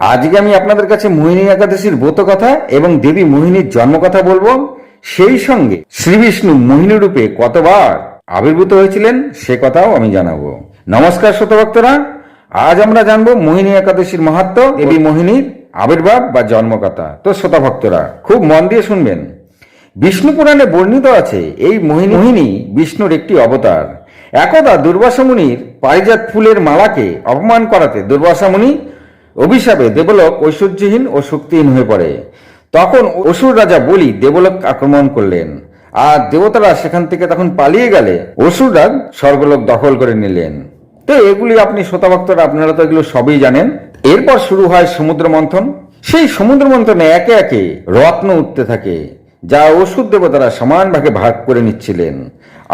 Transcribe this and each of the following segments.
আজকে আমি আপনাদের কাছে মোহিনী একাদশীর ব্রত কথা এবং দেবী মোহিনীর জন্মকথা বলব। সেই সঙ্গে শ্রী বিষ্ণু মোহিনী রূপে কতবার আবির্ভূত হয়েছিলেন সে কথাও আমি জানাব। নমস্কার শতভক্তরা আজ আমরা জানব মোহিনী একাদশীর মাহাত্ম দেবী মোহিনীর আবির্ভাব বা জন্মকথা তো শ্রোতাভক্তরা, খুব মন দিয়ে শুনবেন। বিষ্ণু পুরাণে বর্ণিত আছে, এই মোহিনী মোহিনী বিষ্ণুর একটি অবতার। একদা দুর্বাসা মুনির পারিজাত ফুলের মালাকে অপমান করাতে দুর্বাসা মুনি অভিশাপে দেবলোক ঐশ্বর্যহীন ও শক্তিহীন হয়ে পড়ে। তখন অসুর রাজা বলি দেবলোক আক্রমণ করলেন, আর দেবতারা সেখান থেকে তখন পালিয়ে গেলে অসুররা স্বর্গলোক দখল করে নিলেন। তো এগুলি আপনি শ্রোতাভক্তরা আপনারা তো এগুলো সবই জানেন। এরপর শুরু হয় সমুদ্র মন্থন। সেই সমুদ্র মন্থনে একে একে রত্ন উঠতে থাকে, যা ওষুধ দেবতারা সমান ভাগে ভাগ করে নিচ্ছিলেন,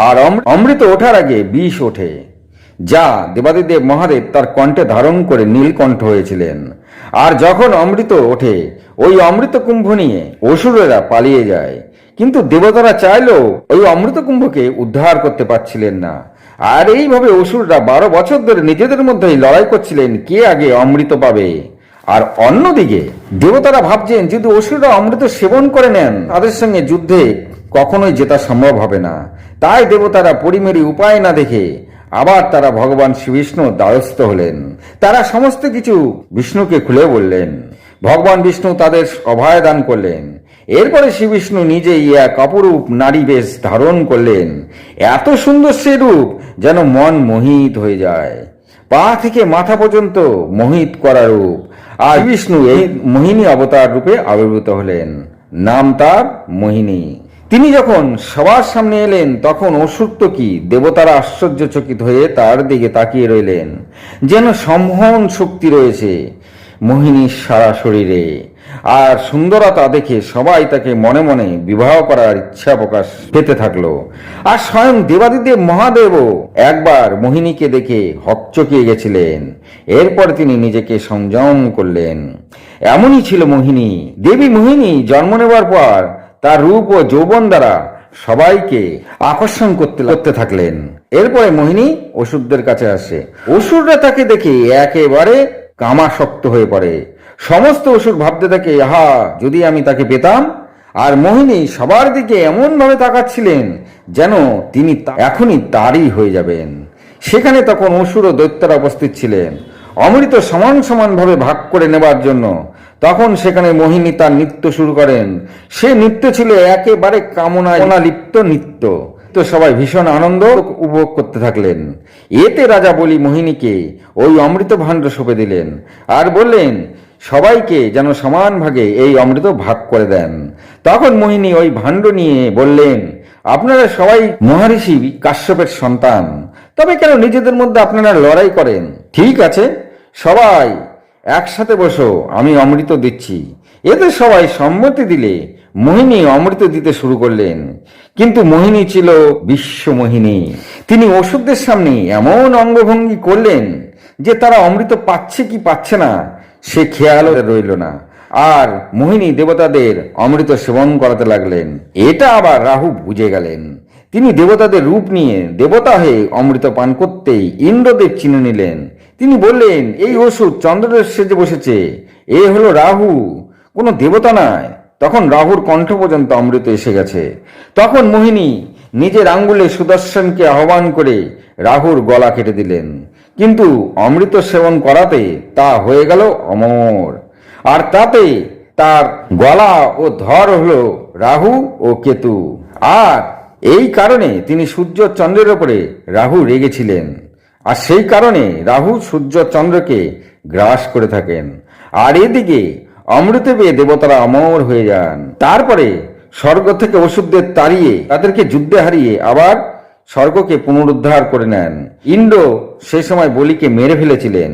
আর অমৃত ওঠার আগে বিষ ওঠে। যা দেবাদিদেব মহাদেব তার কণ্ঠে ধারণ করে নীলকণ্ঠ হয়েছিলেন। আর যখন অমৃত ওঠে, ওই অমৃত কুম্ভ নিয়ে অসুরেরা পালিয়ে যায়। কিন্তু দেবতারা চাইলেও ওই অমৃত কুম্ভকে উদ্ধার করতে পারছিলেন না। আর এইভাবে অসুররা বারো বছর ধরে নিজেদের মধ্যেই লড়াই করছিলেন, কে আগে অমৃত পাবে? আর অন্যদিকে, দেবতারা ভাবছেন, যদি অসুররা অমৃত সেবন করে নেন, তাদের সঙ্গে যুদ্ধে কখনোই জেতা সম্ভব হবে না। তাই দেবতারা পরিমেরি উপায় না দেখে আবার তারা ভগবান শ্রীবিষ্ণু দ্বারস্থ হলেন। তারা সমস্ত কিছু বিষ্ণুকে খুলে বললেন। ভগবান বিষ্ণু তাদের অভয় দান করলেন। এরপরে শ্রীবিষ্ণু নিজেই এক অপরূপ নারী বেশ ধারণ করলেন। এত সুন্দর সে রূপ যেন মন মোহিত হয়ে যায়। পা থেকে মাথা পর্যন্ত মোহিত করা রূপ। আর বিষ্ণু এই মোহিনী অবতার রূপে আবির্ভূত হলেন। নাম তার মোহিনী। তিনি যখন সবার সামনে এলেন, তখন অসুরত কি? দেবতারা আশ্চর্যচকিত হয়ে তার দিকে তাকিয়ে রইলেন। যেন সম্মোহন শক্তি রয়েছে মোহিনীর সারা শরীরে। আর সুন্দরতা দেখে সবাই তাকে মনে মনে বিবাহ করার ইচ্ছা প্রকাশ পেতে থাকল। আর স্বয়ং দেবাদিদেব মহাদেবও একবার মোহিনীকে দেখে হকচকিয়ে গেছিলেন। এরপর তিনি নিজেকে সংযম করলেন। এমনই ছিল মোহিনী। দেবী মোহিনী জন্ম নেবার পর তার রূপ ও যৌবন দ্বারা সবাইকে আকর্ষণ করতে করতে থাকলেন। এরপরে মোহিনী অসুরদের কাছে আসে। অসুররা তাকে দেখে একেবারে কামাসক্ত হয়ে পড়ে। সমস্ত অসুর ভাবতে থাকে, আহা, যদি আমি তাকে পেতাম? আর মোহিনী সবার দিকে এমন ভাবে তাকাচ্ছিলেন যেন তিনি এখনই তারই হয়ে যাবেন। সেখানে তখন অসুর ও দৈত্যরা উপস্থিত ছিলেন। অমৃত সমান সমানভাবে ভাগ করে নেবার জন্য তখন সেখানে মোহিনী তার নৃত্য শুরু করেন। সে নৃত্য ছিল একেবারে কামনায় লিপ্ত নৃত্য। তো সবাই ভীষণ আনন্দ উপভোগ করতে থাকলেন। এতে রাজা বলি মোহিনীকে ওই অমৃত ভাণ্ড সঁপে দিলেন আর বললেন, সবাইকে যেন সমান ভাগে এই অমৃত ভাগ করে দেন। তখন মোহিনী ওই ভাণ্ড নিয়ে বললেন, আপনারা সবাই মহারিষি কাশ্যপের সন্তান, তবে কেন নিজেদের মধ্যে আপনারা লড়াই করেন? ঠিক আছে, সবাই একসাথে বসো, আমি অমৃত দিচ্ছি। এতে সবাই সম্মতি দিলে মোহিনী অমৃত দিতে শুরু করলেন। কিন্তু মোহিনী ছিল বিশ্ব মোহিনী তিনি ওষুধদের সামনে এমন অঙ্গভঙ্গি করলেন যে তারা অমৃত পাচ্ছে কি পাচ্ছে না, সে খেয়ালও রইল না। আর মোহিনী দেবতাদের অমৃত সেবন করাতে লাগলেন। এটা আবার রাহু বুঝে গেলেন। তিনি দেবতাদের রূপ নিয়ে দেবতা হয়ে অমৃত পান করতেই ইন্দ্রদেব চিনে নিলেন। তিনি বললেন, এই ওষুধ চন্দ্রদেব সেজে বসেছে। এ হলো রাহু। কোনো দেবতা নয়। তখন রাহুর কণ্ঠ পর্যন্ত অমৃত এসে গেছে। তখন মোহিনী নিজের আঙ্গুলে সুদর্শনকে আহ্বান করে রাহুর গলা কেটে দিলেন। কিন্তু অমৃত সেবন করাতে তা হয়ে গেল অমর। আর তাতে তার গলা ও ধর হল রাহু ও কেতু। আর এই কারণে তিনি সূর্য চন্দ্রের ওপরে রাহু রেগেছিলেন। আর সেই কারণে রাহু সূর্য চন্দ্রকে গ্রাস করে থাকেন। আর এদিকে অমৃত পেয়ে দেবতারা অমর হয়ে যান। তারপরে স্বর্গ থেকে ওষুধদের তাড়িয়ে তাদেরকে যুদ্ধে হারিয়ে আবার স্বর্গকে পুনরুদ্ধার করে নেন। ইন্দ্র সে সময় বলিকে মেরে ফেলেছিলেন।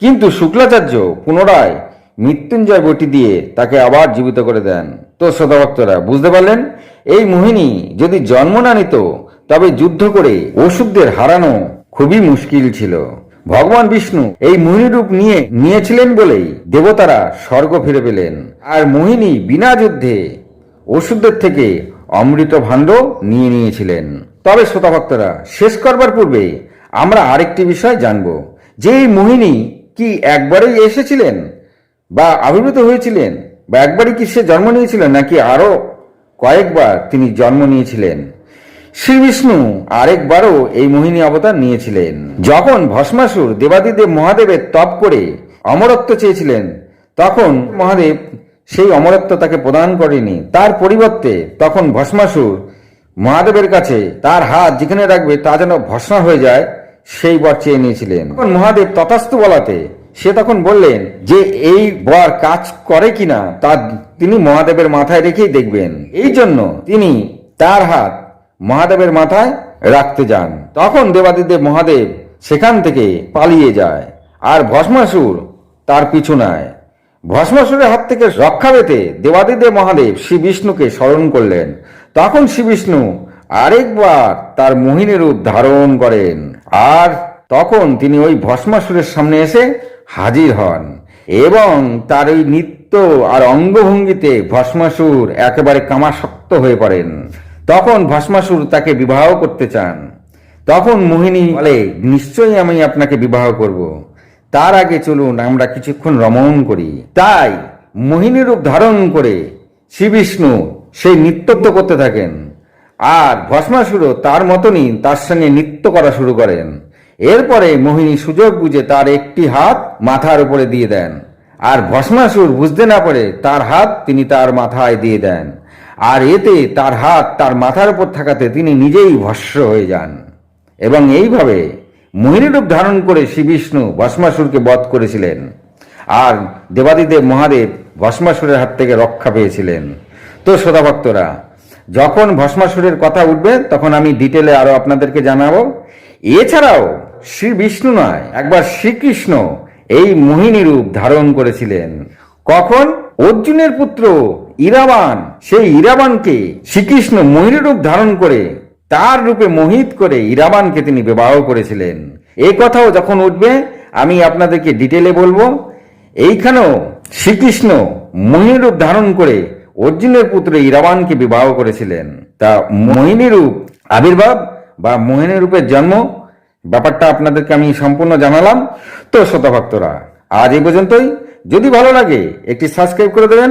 কিন্তু শুক্লাচার্য পুনরায় মৃত্যুঞ্জয় বটি দিয়ে তাকে আবার জীবিত করে দেন। তো শ্রোতাভক্তরা, বুঝতে পারলেন? এই মোহিনী যদি জন্ম না নিত, তবে যুদ্ধ করে ওষুধদের হারানো খুবই মুশকিল ছিল। ভগবান বিষ্ণু এই মোহিনী রূপ নিয়ে নিয়েছিলেন বলেই দেবতারা স্বর্গ ফিরে পেলেন। আর মোহিনী বিনা যুদ্ধে ওষুধের থেকে অমৃত ভাণ্ড নিয়ে নিয়েছিলেন। তবে শ্রোতাভক্তরা, শেষ করবার পূর্বে আমরা আরেকটি বিষয় জানব। যে এই মোহিনী কি একবারেই এসেছিলেন? বা আবির্ভূত হয়েছিলেন? বা একবারই কি সে জন্ম নিয়েছিলেন নাকি আরও কয়েকবার তিনি জন্ম নিয়েছিলেন? শ্রী বিষ্ণু আরেকবারও এই মোহিনী অবতার নিয়েছিলেন। যখন ভস্মাসুর দেবাদিদেব মহাদেবের তপ করে অমরত্ব চেয়েছিলেন, তখন মহাদেব সেই অমরত্ব তাকে প্রদান করেনি। তার পরিবর্তে তখন ভস্মাসুর মহাদেবের কাছে তার হাত যেখানে রাখবে তা যেন ভস্মা হয়ে যায়, সেই বর চেয়ে নিয়েছিলেন। তখন মহাদেব তথাস্তু বলাতে সে তখন বললেন যে, এই বর কাজ করে কিনা তা তিনি মহাদেবের মাথায় রেখেই দেখবেন। এই জন্য তিনি তার হাত মহাদেবের মাথায় রাখতে যান। তখন দেবাদিদেব মহাদেব সেখান থেকে পালিয়ে যায়। আর ভস্মাসুর তার পিছু নেয়। ভস্মাসুরের হাত থেকে রক্ষা পেতে দেবাদিদেব মহাদেব শ্রী বিষ্ণুকে স্মরণ করলেন। তখন শ্রী বিষ্ণু আরেকবার তার মোহিনী রূপ ধারণ করেন। আর তখন তিনি ওই ভস্মাসুরের সামনে এসে হাজির হন এবং তার ওই নৃত্য আর অঙ্গভঙ্গিতে ভস্মাসুর একেবারে কামাসক্ত হয়ে পড়েন। তখন ভস্মাসুর তাকে বিবাহ করতে চান। তখন মোহিনী বলে, নিশ্চয়ই আমি আপনাকে বিবাহ করব। তার আগে চলুন, আমরা কিছুক্ষণ রমণ করি। তাই মোহিনী রূপ ধারণ করে শ্রীবিষ্ণু সেই নৃত্যত্ব করতে থাকেন। আর ভস্মাসুরও তার মতনই তার সঙ্গে নৃত্য করা শুরু করেন। এরপরে মোহিনী সুযোগ বুঝে তার একটি হাত মাথার উপরে দিয়ে দেন। আর ভস্মাসুর বুঝতে না পারে তার হাত তিনি তার মাথায় দিয়ে দেন। আর এতে তার হাত তার মাথার উপর থাকাতে তিনি নিজেই ভস্ম হয়ে যান। এবং এইভাবে মোহিনী রূপ ধারণ করে শ্রীবিষ্ণু ভস্মাসুরকে বধ করেছিলেন। আর দেবাদিদেব মহাদেব ভস্মাসুরের হাত থেকে রক্ষা পেয়েছিলেন। তো শ্রোতা ভক্তরা যখন ভস্মাসুরের কথা উঠবে, তখন আমি ডিটেলে আরও আপনাদেরকে জানাব। এছাড়াও শ্রী বিষ্ণু নয়, একবার শ্রীকৃষ্ণ এই মোহিনী রূপ ধারণ করেছিলেন। কখন? অর্জুনের পুত্র ইরাবান, সেই ইরাবানকে শ্রীকৃষ্ণ মোহিনী রূপ ধারণ করে, তার রূপে মোহিত করে ইরাবানকে তিনি বিবাহ করেছিলেন। এই কথাও যখন উঠবে, আমি আপনাদেরকে ডিটেলে বলব। এইখানেও শ্রীকৃষ্ণ মোহিনী রূপ ধারণ করে অর্জুনের পুত্র ইরাবানকে বিবাহ করেছিলেন। তা মোহিনী রূপ আবির্ভাব বা মোহিনী রূপের জন্ম, ব্যাপারটা আপনাদেরকে আমি সম্পূর্ণ জানালাম। তো শতভক্তরা আজ এই পর্যন্তই। যদি ভালো লাগে, একটি সাবস্ক্রাইব করে দেবেন।